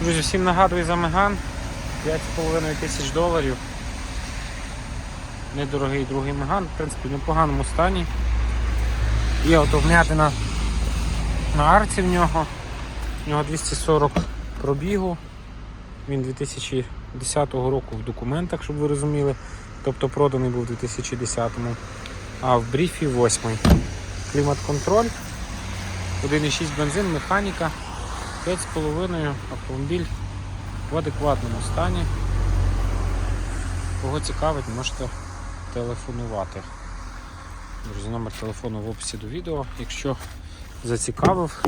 Друзі, всім нагадую за Меган. 5,5 тисяч доларів. Недорогий другий Меган, в принципі, в непоганому стані. Є ото вмятина на арці в нього. В нього 240 пробігу. Він 2010 року в документах, щоб ви розуміли. Тобто проданий був у 2010-му. А в бріфі 8 Клімат-контроль. 1,6 бензин, механіка. 5,5 автомобіль в адекватному стані. Кого цікавить, можете телефонувати. Друзі, номер телефону в описі до відео. Якщо зацікавив,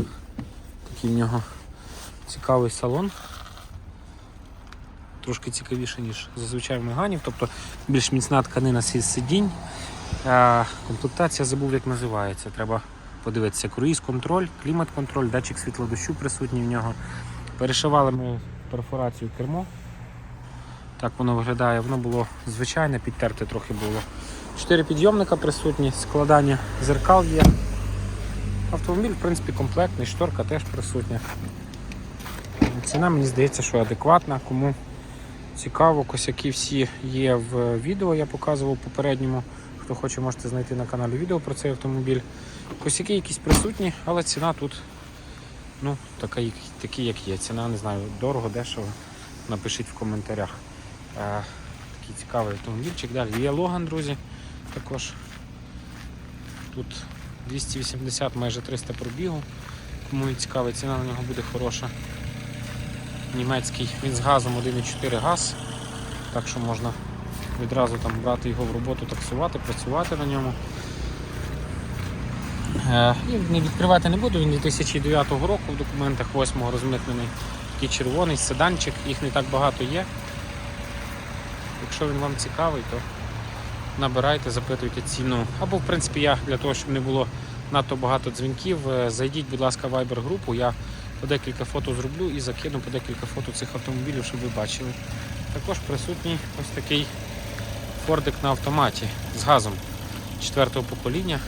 такий в нього цікавий салон. Трошки цікавіше, ніж зазвичай в Меганів, тобто більш міцна тканина з сидінь. Комплектація забув, як називається. Треба подивитися. Круїз-контроль, клімат-контроль, датчик світлодощу присутній в нього. Перешивали ми перфорацію кермо. Так воно виглядає. Воно було звичайне, підтерте трохи було. Чотири підйомника присутні, складання зеркал є. Автомобіль, в принципі, комплектний, шторка теж присутня. Ціна, мені здається, що адекватна. Кому цікаво, косяки всі є в відео, я показував попередньому. Хто хоче, можете знайти на каналі відео про цей автомобіль. Косяки якісь присутні, але ціна тут ну, така, такі, як є. Ціна, не знаю, дорого, дешево. Напишіть в коментарях. Е, такий цікавий автомобільчик. Далі є Логан, друзі. Також тут 280, майже 300 пробігу. Кому він цікавий, ціна на нього буде хороша. Німецький, він з газом 1,4 газ. Так що можна відразу там брати його в роботу, таксувати, працювати на ньому. Не відкривати не буду, він 2009 року в документах 8 розмитнений. Такий червоний седанчик, їх не так багато є. Якщо він вам цікавий, то набирайте, запитуйте ціну. Або, в принципі, я для того, щоб не було надто багато дзвінків, е, зайдіть, будь ласка, в Viber групу. Я по декілька фото зроблю і закину по декілька фото цих автомобілів, щоб ви бачили. Також присутній ось такий фордик на автоматі з газом четвертого покоління.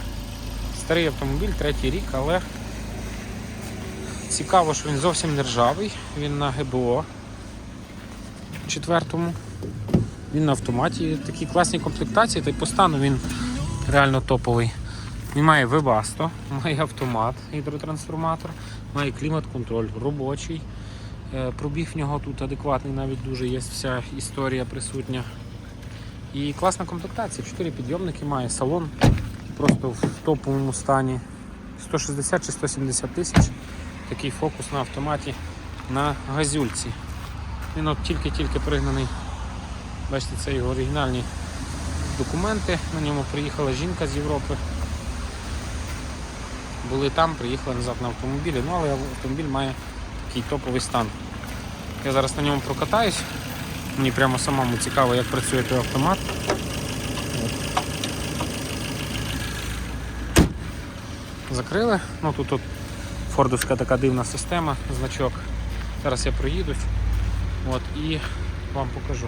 Старий автомобіль, третій рік, але цікаво, що він зовсім не ржавий. Він на ГБО четвертому. Він на автоматі. Такі класні комплектації, та й по стану він реально топовий. Він має Webasto, має автомат, гідротрансформатор, має клімат-контроль, робочий. Е, Пробіг в нього тут адекватний, навіть дуже є вся історія присутня. І класна комплектація. Чотири підйомники має салон просто в топовому стані. 160 чи 170 тисяч. Такий фокус на автоматі на газюльці. Він от тільки-тільки пригнаний. Бачите, це його оригінальні документи. На ньому приїхала жінка з Європи. Були там, приїхали назад на автомобілі, ну але автомобіль має такий топовий стан. Я зараз на ньому прокатаюсь. Мені прямо самому цікаво, як працює той автомат. Закрили. Ну тут, тут фордовська така дивна система, значок. Зараз я проїдусь От, і вам покажу.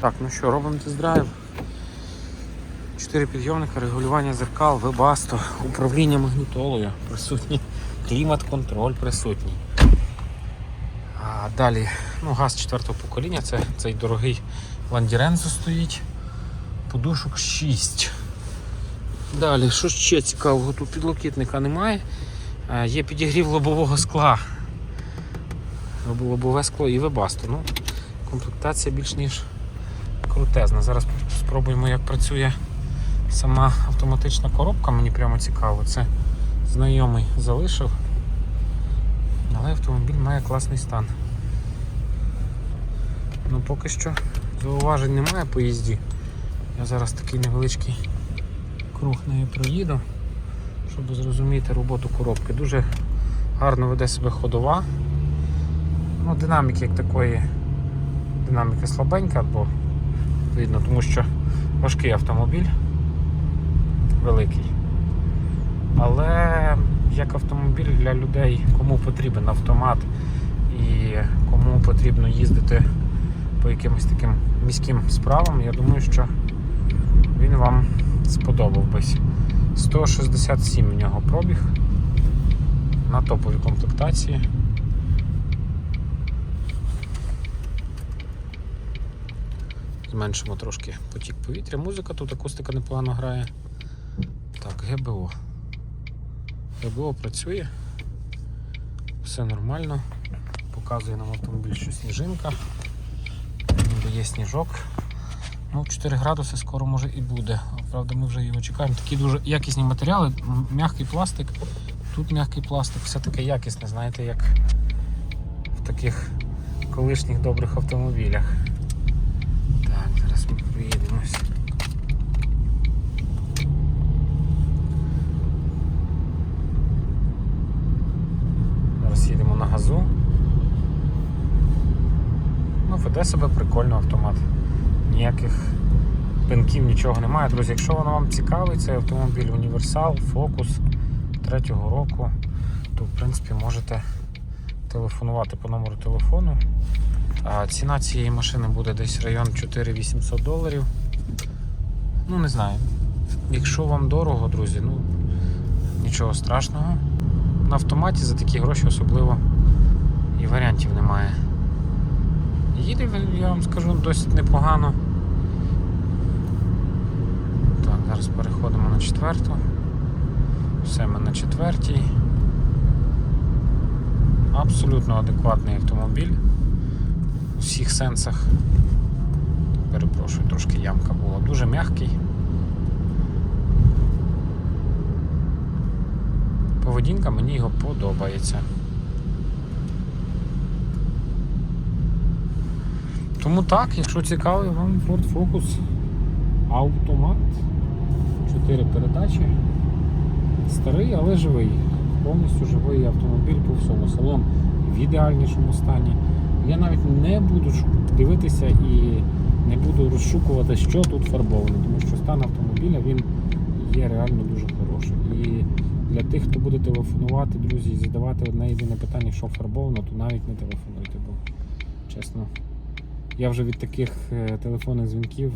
Так, ну що, робимо тест-драйв. Чотири підйомника, регулювання зеркал, вебасто, управління магнітолою присутні, клімат-контроль присутній. А далі ну, газ четвертого покоління, це цей дорогий Ландірензо стоїть. Подушок 6. Далі, що ще цікавого? Тут підлокітника немає. Е, Є підігрів лобового скла. Лобове скло і вебасто. Ну, комплектація більш ніж крутезна. Зараз спробуємо, як працює сама автоматична коробка. Мені прямо цікаво. Це знайомий залишив. Але автомобіль має класний стан. Ну поки що зауважень немає по їзді. Я зараз такий невеличкий круг нею проїду, щоб зрозуміти роботу коробки. Дуже гарно веде себе ходова. Ну, динаміки як такої динаміка слабенька, бо видно, тому що важкий автомобіль великий. Але як автомобіль для людей, кому потрібен автомат і кому потрібно їздити по якимось таким міським справам, я думаю, що він вам сподобав бись. 167 у нього пробіг на топовій комплектації. Зменшимо трошки потік повітря. Музика тут акустика непогано грає. Так, ГБО. ГБО працює, все нормально, показує нам автомобіль, що сніжинка, ніби є сніжок. Ну, 4 градуси скоро може і буде. Правда, ми вже його чекаємо. Такі дуже якісні матеріали, м'який пластик. Тут м'який пластик, все таке якісне, знаєте, як в таких колишніх добрих автомобілях. Так, зараз ми проїдемось. Зараз їдемо на газу. Ну, веде себе прикольно автомат. Ніяких пинків, нічого немає. Друзі, якщо воно вам цікавий, цей автомобіль універсал, фокус третього року, то в принципі можете телефонувати по номеру телефону. А ціна цієї машини буде десь район 4800 доларів. Ну, не знаю. Якщо вам дорого, друзі, ну нічого страшного. На автоматі за такі гроші особливо і варіантів немає. Їде, я вам скажу, досить непогано. Так, зараз переходимо на четверту. Все ми на четвертій. Абсолютно адекватний автомобіль у всіх сенсах. Перепрошую, трошки ямка була. Дуже м'який. Поведінка мені його подобається. Тому так, якщо цікавий вам Ford Focus автомат. 4 передачі. Старий, але живий. Повністю живий автомобіль по всьому. Салон в ідеальнішому стані. Я навіть не буду дивитися і не буду розшукувати, що тут фарбовано, тому що стан автомобіля він є реально дуже хороший. І для тих, хто буде телефонувати, друзі, і задавати одне єдине питання, що фарбовано, то навіть не телефонуйте, бо чесно, я вже від таких е, телефонних дзвінків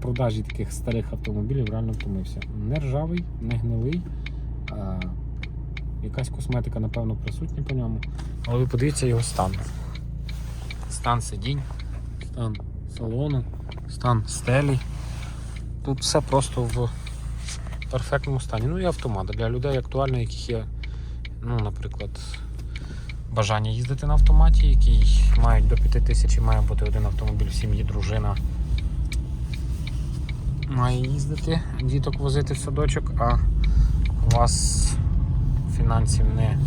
продажі таких старих автомобілів реально втомився. Не ржавий, не гнилий. А, якась косметика, напевно, присутня по ньому. Але ви подивіться його стан. Стан сидінь, стан салону, стан стелі. Тут все просто в перфектному стані. Ну і автомат для людей актуально, яких є, ну, наприклад, бажання їздити на автоматі, які мають до 5 тисяч і має бути один автомобіль в сім'ї, дружина. Має їздити, діток возити в садочок, а у вас фінансів не,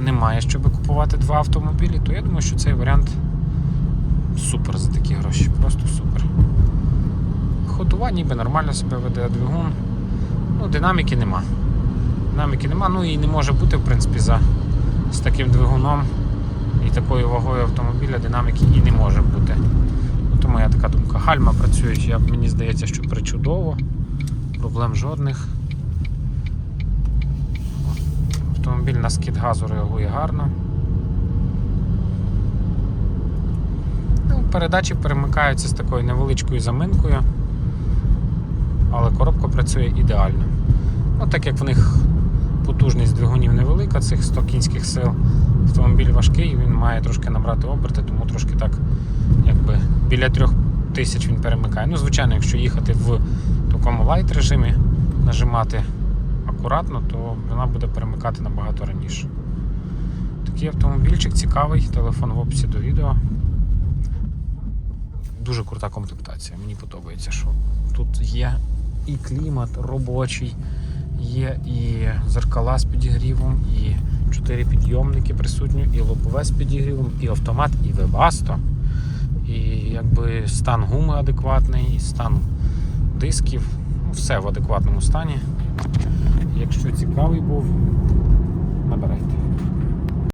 немає, щоб купувати два автомобілі, то я думаю, що цей варіант супер за такі гроші. Просто супер. Ходова ніби нормально себе веде двигун. Ну, динаміки нема. Динаміки нема, ну і не може бути, в принципі, за з таким двигуном і такою вагою автомобіля динаміки і не може бути. Гальма працюють, я, мені здається, що причудово. Проблем жодних. Автомобіль на скид газу реагує гарно. Ну, передачі перемикаються з такою невеличкою заминкою, але коробка працює ідеально. Ну, так як в них потужність двигунів невелика, цих 100 кінських сил, автомобіль важкий, він має трошки набрати оберти, тому трошки так, якби біля 3000 він перемикає. Ну, звичайно, якщо їхати в такому лайт режимі, нажимати акуратно, то вона буде перемикати набагато раніше. Такий автомобільчик цікавий, телефон в описі до відео. Дуже крута комплектація. Мені подобається, що тут є і клімат робочий, є і зеркала з підігрівом, і чотири підйомники присутні, і лобове з підігрівом, і автомат, і вебасто. І якби стан гуми адекватний, і стан дисків. Ну, все в адекватному стані. Якщо цікавий був, набирайте.